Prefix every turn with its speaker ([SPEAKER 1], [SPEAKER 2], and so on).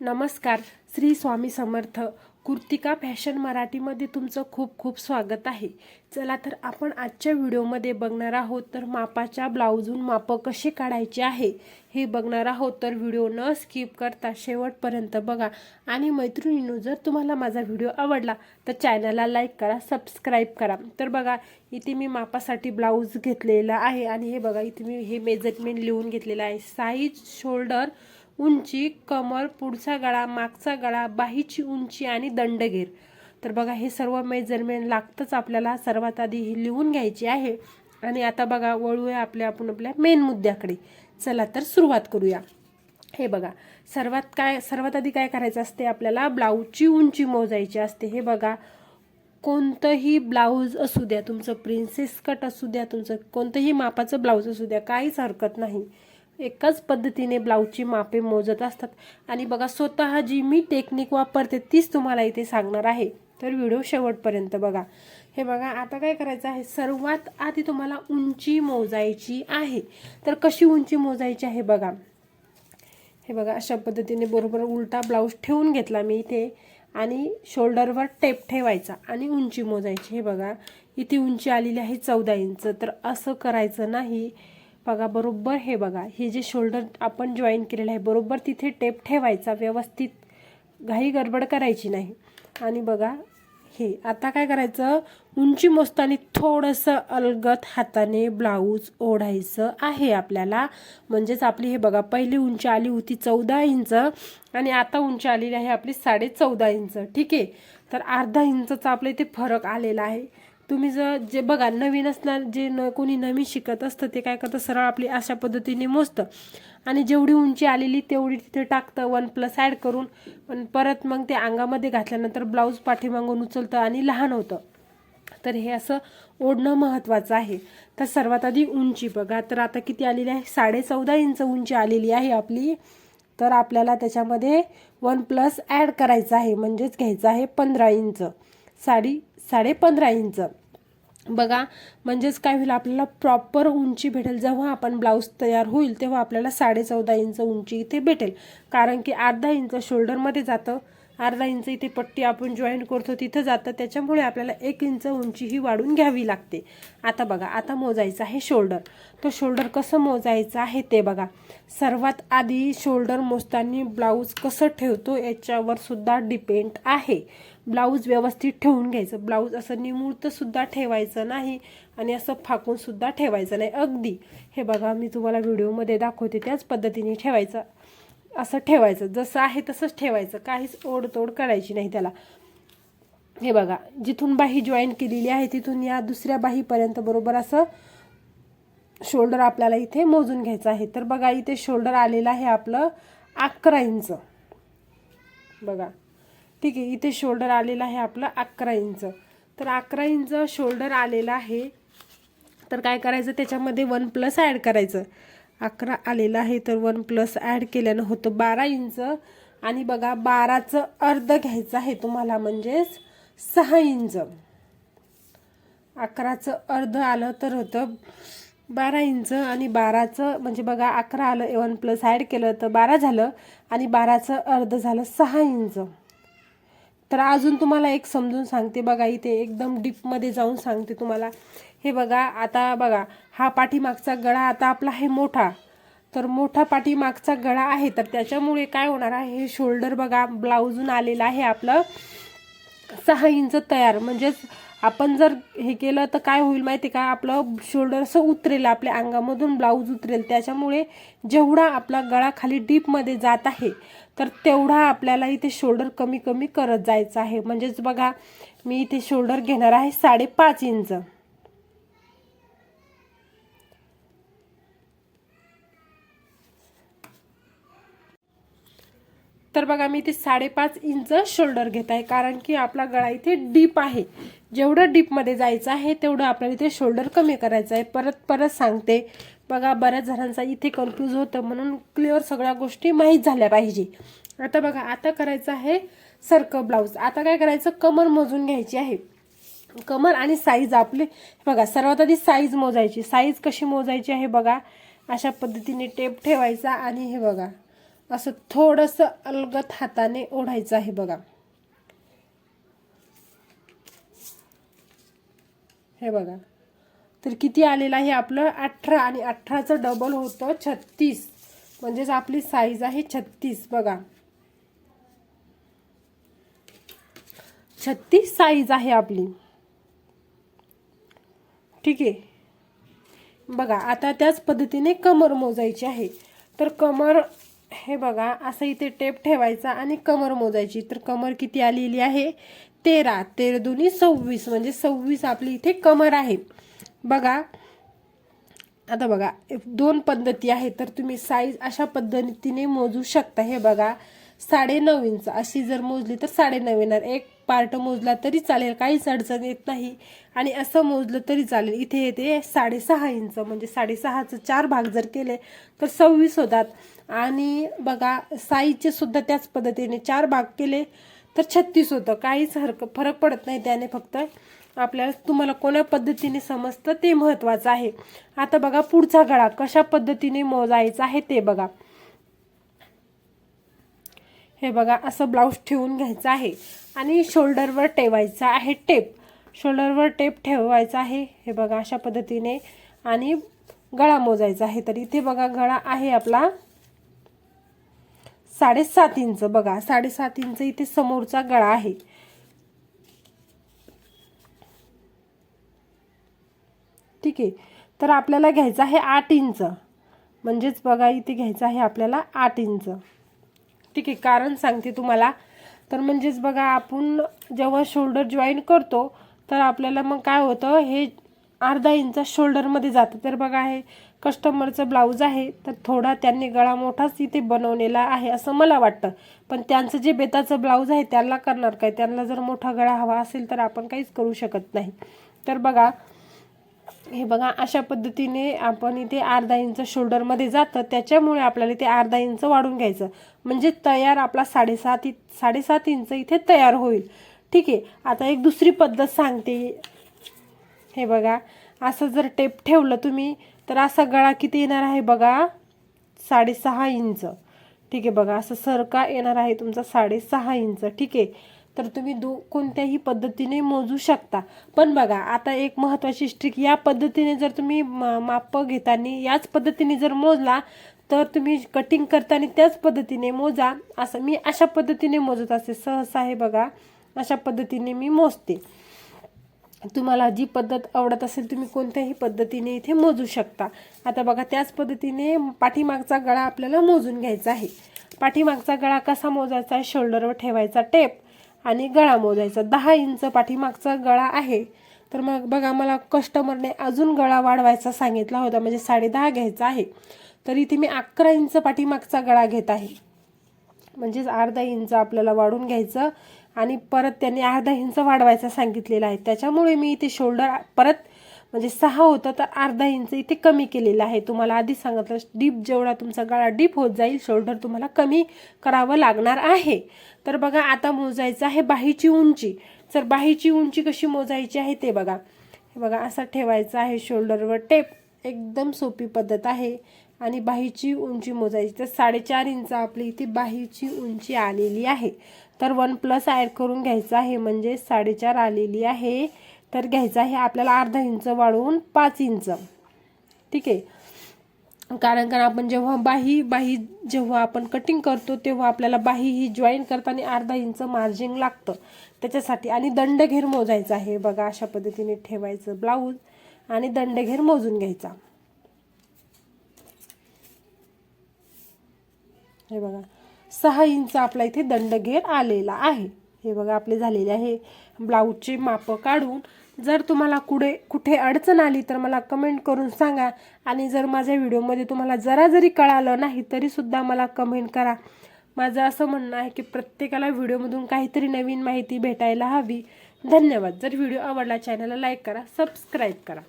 [SPEAKER 1] नमस्कार श्री स्वामी समर्थ. कुर्तिका फॅशन मराठीमध्ये तुमचं खूप खूप स्वागत आहे. चला तर आपण आजच्या व्हिडिओमध्ये बघणार आहोत तर मापाच्या ब्लाऊजून मापं कसे काढायचे आहे हे बघणार आहोत. तर व्हिडिओ न स्किप करता शेवटपर्यंत बघा. आणि मैत्रिणींनो जर तुम्हाला माझा व्हिडिओ आवडला तर चॅनलला लाईक करा सबस्क्राईब करा. तर बघा इथे मी मापासाठी ब्लाऊज घेतलेला आहे. आणि हे बघा इथे मी हे मेजरमेंट लिहून घेतलेलं आहे. साईज शोल्डर उंची कमर पुढचा गळा मागचा गळा बाहीची उंची आणि दंडगीर. तर बघा हे सर्व मेजरमेंट लागतंच आपल्याला. सर्वात आधी हे लिहून घ्यायची आहे. आणि आता बघा वळूया आपल्या आपण आपल्या मेन मुद्द्याकडे. चला तर सुरुवात करूया. हे बघा सर्वात काय सर्वात आधी काय करायचं असते? आपल्याला ब्लाऊजची उंची मोजायची असते. हे बघा कोणतंही ब्लाऊज असू द्या तुमचं प्रिन्सेस कट असू द्या तुमचं कोणतंही मापाचं ब्लाऊज असू द्या काहीच हरकत नाही. एकाच पद्धतीने ब्लाऊजची मापे मोजत असतात. आणि बघा स्वतः जी मी टेक्निक वापरते तीच तुम्हाला इथे सांगणार आहे. तर व्हिडिओ शेवटपर्यंत बघा. हे बघा आता काय करायचं आहे? सर्वात आधी तुम्हाला उंची मोजायची आहे. तर कशी उंची मोजायची आहे बघा. हे बघा अशा पद्धतीने बरोबर उलटा ब्लाऊज ठेवून घेतला मी इथे. आणि शोल्डरवर टेप ठेवायचा आणि उंची मोजायची. हे बघा इथे उंची आलेली आहे चौदा इंच. तर असं करायचं नाही. बघा बरोबर हे बघा. हे जे शोल्डर आपण जॉईन केलेलं आहे बरोबर तिथे टेप ठेवायचा व्यवस्थित घाई गडबड करायची नाही. आणि बघा हे आता काय करायचं? उंची मोजताना थोडंसं अलगत हाताने ब्लाऊज ओढायचं आहे आपल्याला. म्हणजेच आपली हे बघा पहिली उंची आली होती चौदा इंच आणि आता उंची आलेली आहे आपली साडे चौदा इंच. ठीक आहे? तर अर्धा इंचचा आपल्या इथे फरक आलेला आहे. तुम्ही जर जे बघा नवीन असणार जे न कोणी नवीन शिकत असतं ते काय करतं? सरळ आपली अशा पद्धतीने मोजतं. आणि जेवढी उंची आलेली तेवढी तिथे टाकतं वन प्लस ॲड करून. पण परत मग ते अंगामध्ये घातल्यानंतर ब्लाऊज पाठीमागून उचलतं आणि लहान होतं. तर हे असं ओढणं महत्त्वाचं आहे. तर सर्वात आधी उंची बघा. तर आता किती आलेली आहे? साडे चौदा इंच उंची आलेली आहे आपली. तर आपल्याला त्याच्यामध्ये वन प्लस ॲड करायचं आहे. म्हणजेच घ्यायचं आहे पंधरा इंच. साडी साडे पंधरा इंच. बघा म्हणजेच काय होईल आपल्याला प्रॉपर उंची भेटेल. जेव्हा आपण ब्लाऊज तयार होईल तेव्हा आपल्याला साडे चौदा इंच उंची इथे भेटेल. कारण की अर्धा इंच शोल्डरमध्ये जातं. अर्धा इंच इथे पट्टी आपण जॉईन करतो तिथं जातं. त्याच्यामुळे आपल्याला एक इंच उंची ही वाढून घ्यावी लागते. आता बघा आता मोजायचं आहे शोल्डर तो शोल्डर कसं मोजायचं आहे ते बघा. सर्वात आधी शोल्डर मोजताना ब्लाऊज कसं ठेवतो याच्यावर सुद्धा डिपेंड आहे. ब्लाऊज व्यवस्थित ठेवून घ्यायचं. ब्लाऊज असं निमूर्तसुद्धा ठेवायचं नाही आणि असं फाकूनसुद्धा ठेवायचं नाही. अगदी. हे बघा मी तुम्हाला व्हिडिओमध्ये दाखवते. त्याच पद्धतीने ठेवायचं. असं ठेवायचं. जसं आहे तसंच ठेवायचं. काहीच ओढतोड करायची नाही त्याला. हे बघा जिथून बाही जॉईन केलेली आहे तिथून या दुसऱ्या बाहीपर्यंत बरोबर असं शोल्डर आपल्याला इथे मोजून घ्यायचं आहे. तर बघा इथे शोल्डर आलेलं आहे आपलं अकरा इंच. बघा. ठीक आहे इथे शोल्डर आलेलं आहे आपलं अकरा इंच. तर अकरा इंच शोल्डर आलेलं आहे. तर काय करायचं? त्याच्यामध्ये वन प्लस ॲड करायचं. अकरा आलेलं आहे तर वन प्लस ॲड केल्यानं होतं बारा इंच. आणि बघा बाराचं अर्ध घ्यायचं आहे तुम्हाला म्हणजेच सहा इंच. अकराचं अर्ध आलं तर होतं बारा इंच. आणि बाराचं म्हणजे बघा अकरा आलं वन प्लस ॲड केलं तर बारा झालं. आणि बाराचं अर्ध झालं सहा इंच. तर अजून तुम्हाला एक समजून सांगते बघा इथे एकदम डीपमध्ये जाऊन सांगते तुम्हाला. हे बघा आता बघा हा पाठीमागचा गळा आता आपला आहे मोठा. तर मोठा पाठीमागचा गळा आहे तर त्याच्यामुळे काय होणार आहे हे शोल्डर बघा ब्लाऊजून आलेलं आहे आपलं. सहा इंच तयार. म्हणजेच आपण जर हे केलं तर काय होईल माहिती का? आपलं शोल्डर असं उतरेल आपल्या अंगामधून ब्लाऊज उतरेल. त्याच्यामुळे जेवढा आपला गळा खाली डीपमध्ये जात आहे तर तेवढा आपल्याला इथे शोल्डर कमी कमी करत जायचं आहे. म्हणजेच बघा मी इथे शोल्डर घेणार आहे साडेपाच इंच. तर बघा मी इथे साडेपाच इंच शोल्डर घेत आहे कारण की आपला गळा इथे डीप आहे. जेवढं डीपमध्ये जायचं आहे तेवढं आपल्याला इथे शोल्डर कमी करायचं आहे. परत परत सांगते बघा बऱ्याच जणांचा इथे कन्फ्यूज होतं म्हणून क्लिअर सगळ्या गोष्टी माहीत झाल्या पाहिजे. आता बघा आता करायचं आहे सर्क ब्लाऊज आता काय करायचं? कमर मोजून घ्यायची आहे. कमर आणि साईज आपले बघा सर्वात आधी साईज मोजायची. साईज कशी मोजायची आहे बघा अशा पद्धतीने टेप ठेवायचा आणि हे बघा. असं थोडंसं अलगत हाताने ओढायचं आहे बघा. हे बघा. तर किती आलेलं आहे आपलं? अठरा आणि अठराचं डबल होतं छत्तीस. म्हणजेच आपली साईज आहे छत्तीस बघा. छत्तीस साईज आहे आपली. ठीक आहे? बघा आता त्याच पद्धतीने कमर मोजायची आहे. तर कमर हे बघा असं इथे टेप ठेवायचा आणि कमर मोजायची. तर कमर किती आलेली आहे? तेरा. तेरा दोन्ही सव्वीस. म्हणजे सव्वीस आपली इथे कमर आहे. बघा. आता बघा दोन पद्धती आहेत. तर तुम्ही साईज अशा पद्धतीने मोजू शकता. हे बघा. साडेनऊ इंच. अशी जर मोजली तर साडेनऊ येणार. एक पार्ट मोजला तरी चालेल. काहीच अडचण येत नाही. आणि असं मोजलं तरी चालेल. इथे येते साडेसहा इंच. म्हणजे साडेसहाचं चार भाग जर केले तर सव्वीस होतात. आणि बघा साईजचे सुद्धा त्याच पद्धतीने चार भाग केले तर छत्तीस होतं. काहीच हरक फरक पडत नाही त्याने फक्त. आपल्याला तुम्हाला कोण्या पद्धतीने समजतं ते महत्त्वाचं आहे. आता बघा पुढचा गळा कशा पद्धतीने मोजायचा आहे ते बघा. हे बघा असं ब्लाऊज ठेवून घ्यायचं आहे. आणि शोल्डरवर ठेवायचं आहे टेप शोल्डरवर टेप ठेवायचा आहे हे बघा अशा पद्धतीने. आणि गळा मोजायचा आहे तर. इथे बघा गळा आहे आपला साडेसात इंच. बघा साडेसात इंच इथे समोरचा गळा आहे. ठीक आहे. तर आपल्याला घ्यायचं आहे आठ इंच. म्हणजेच बघा इथे घ्यायचं आहे आपल्याला आठ इंच. ठीक आहे कारण सांगते तुम्हाला. तर म्हणजेच बघा आपण जेव्हा शोल्डर जॉईन करतो तर आपल्याला मग काय होतं हे अर्धा इंच शोल्डरमध्ये जातं. तर बघा हे कस्टमरचं ब्लाऊज आहे तर थोडा त्यांनी गळा मोठाच इथे बनवलेला आहे असं मला वाटतं. पण त्यांचं जे बेताचं ब्लाऊज आहे त्यांना करणार काय? त्यांना जर मोठा गळा हवा असेल तर आपण काहीच करू शकत नाही. तर बघा हे बघा अशा पद्धतीने आपण इथे अर्धा इंच शोल्डरमध्ये जातं. त्याच्यामुळे आपल्याला इथे अर्धा इंच वाढून घ्यायचं. म्हणजे तयार आपला साडेसात साडेसात इंच इथे तयार होईल. ठीक आहे? आता एक दुसरी पद्धत सांगते. हे बघा असं जर टेप ठेवलं तुम्ही तर असा गळा किती येणार आहे बघा? साडेसहा इंच. ठीक आहे बघा असं सरका येणार आहे तुमचा साडेसहा इंच. ठीक आहे? तर तुम्ही दो कोणत्याही पद्धतीने मोजू शकता. पण बघा आता एक महत्त्वाची स्ट्रिक या पद्धतीने जर तुम्ही माप घेताना याच पद्धतीने जर मोजला तर तुम्ही कटिंग करताना त्याच पद्धतीने मोजा. असं मी अशा पद्धतीने मोजत असते. सहसा आहे बघा अशा पद्धतीने मी मोजते. तुम्हाला जी पद्धत आवडत असेल तुम्ही कोणत्याही पद्धतीने इथे मोजू शकता. आता बघा त्याच पद्धतीने पाठीमागचा गळा आपल्याला मोजून घ्यायचा आहे. पाठीमागचा गळा कसा मोजायचा? आहे शोल्डरवर ठेवायचा टेप आणि गळा मोजायचा. दहा इंच पाठीमागचा गळा आहे. तर मग बघा मला कस्टमरने अजून गळा वाढवायचा सांगितला होता. म्हणजे साडे दहा घ्यायचा आहे. तर इथे मी अकरा इंच पाठीमागचा गळा घेत आहे. म्हणजेच अर्धा इंच आपल्याला वाढून घ्यायचं. आणि परत त्यांनी अर्धा इंच वाढवायचा सांगितलेला आहे. त्याच्यामुळे मी इथे शोल्डर परत म्हणजे सहा होता तर अर्धा इंच इथे कमी केलेलं आहे. तुम्हाला आधी सांगितलं डीप जेवढा तुमचा गळा डीप होत जाईल शोल्डर तुम्हाला कमी करावं लागणार आहे. तर बघा आता मोजायचं आहे बाहीची उंची. तर बाहीची उंची कशी मोजायची आहे ते बघा. हे बघा असं ठेवायचं आहे शोल्डरवर टेप एकदम सोपी पद्धत आहे. आणि बाहीची उंची मोजायची. तर साडेचार इंच आपली इथे बाहीची उंची आलेली आहे. तर वन प्लस ॲड करून घ्यायचं आहे. म्हणजे साडेचार आलेली आहे. तर घ्यायचं आहे आपल्याला अर्धा इंच वाढवून पाच इंच. ठीक आहे? कारण कारण आपण जेव्हा बाही बाही जेव्हा आपण कटिंग करतो तेव्हा आपल्याला बाही ही जॉईन करताना अर्धा इंच मार्जिंग लागतं. त्याच्यासाठी आणि दंडघेर मोजायचा आहे. बघा अशा पद्धतीने ठेवायचं ब्लाऊज आणि दंडघेर मोजून घ्यायचा. हे बघा सहा इंच आपला इथे दंडघेर आलेला आहे. हे बघा आपले झालेले आहे. ब्लाऊजचे मापं काढून जर तुम्हाला कुठे कुठे अडचण आली तर मला कमेंट करून सांगा. आणि जर माझ्या व्हिडिओमध्ये तुम्हाला जरा जरी कळालं नाही तरीसुद्धा मला कमेंट करा. माझं असं म्हणणं आहे की प्रत्येकाला व्हिडिओमधून काहीतरी नवीन माहिती भेटायला हवी. धन्यवाद. जर व्हिडिओ आवडला चॅनलला लाईक करा सबस्क्राईब करा.